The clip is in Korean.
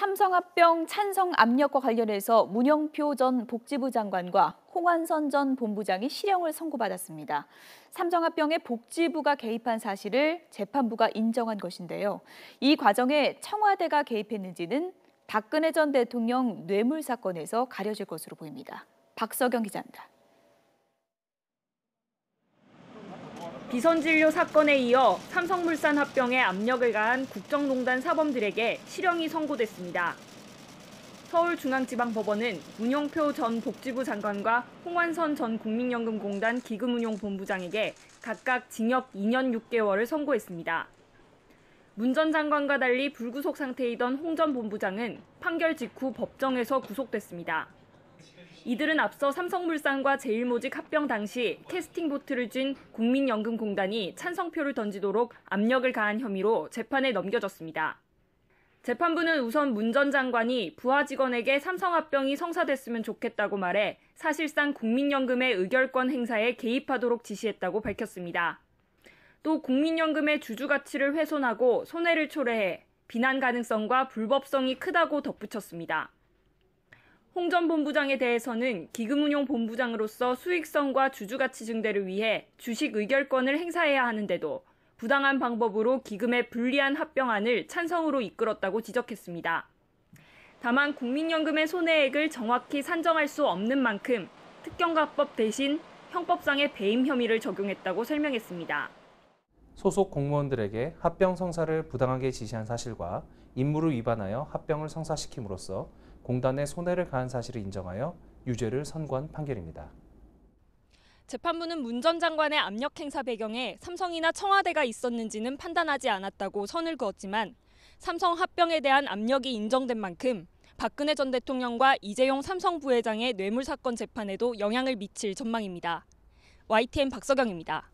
삼성합병 찬성 압력과 관련해서 문영표 전 복지부 장관과 홍완선 전 본부장이 실형을 선고받았습니다. 삼성합병에 복지부가 개입한 사실을 재판부가 인정한 것인데요. 이 과정에 청와대가 개입했는지는 박근혜 전 대통령 뇌물 사건에서 가려질 것으로 보입니다. 박서경 기자입니다. 비선진료 사건에 이어 삼성물산 합병에 압력을 가한 국정농단 사범들에게 실형이 선고됐습니다. 서울중앙지방법원은 문영표 전 복지부 장관과 홍완선 전 국민연금공단 기금운용본부장에게 각각 징역 2년 6개월을 선고했습니다. 문 전 장관과 달리 불구속 상태이던 홍 전 본부장은 판결 직후 법정에서 구속됐습니다. 이들은 앞서 삼성물산과 제일모직 합병 당시 캐스팅 보트를 쥔 국민연금공단이 찬성표를 던지도록 압력을 가한 혐의로 재판에 넘겨졌습니다. 재판부는 우선 문 전 장관이 부하 직원에게 삼성합병이 성사됐으면 좋겠다고 말해 사실상 국민연금의 의결권 행사에 개입하도록 지시했다고 밝혔습니다. 또 국민연금의 주주 가치를 훼손하고 손해를 초래해 비난 가능성과 불법성이 크다고 덧붙였습니다. 홍 전 본부장에 대해서는 기금운용 본부장으로서 수익성과 주주가치 증대를 위해 주식 의결권을 행사해야 하는데도 부당한 방법으로 기금의 불리한 합병안을 찬성으로 이끌었다고 지적했습니다. 다만 국민연금의 손해액을 정확히 산정할 수 없는 만큼 특경가법 대신 형법상의 배임 혐의를 적용했다고 설명했습니다. 소속 공무원들에게 합병 성사를 부당하게 지시한 사실과 임무를 위반하여 합병을 성사시킴으로써 공단에 손해를 가한 사실을 인정하여 유죄를 선고한 판결입니다. 재판부는 문 전 장관의 압력 행사 배경에 삼성이나 청와대가 있었는지는 판단하지 않았다고 선을 그었지만 삼성 합병에 대한 압력이 인정된 만큼 박근혜 전 대통령과 이재용 삼성 부회장의 뇌물 사건 재판에도 영향을 미칠 전망입니다. YTN 박서경입니다.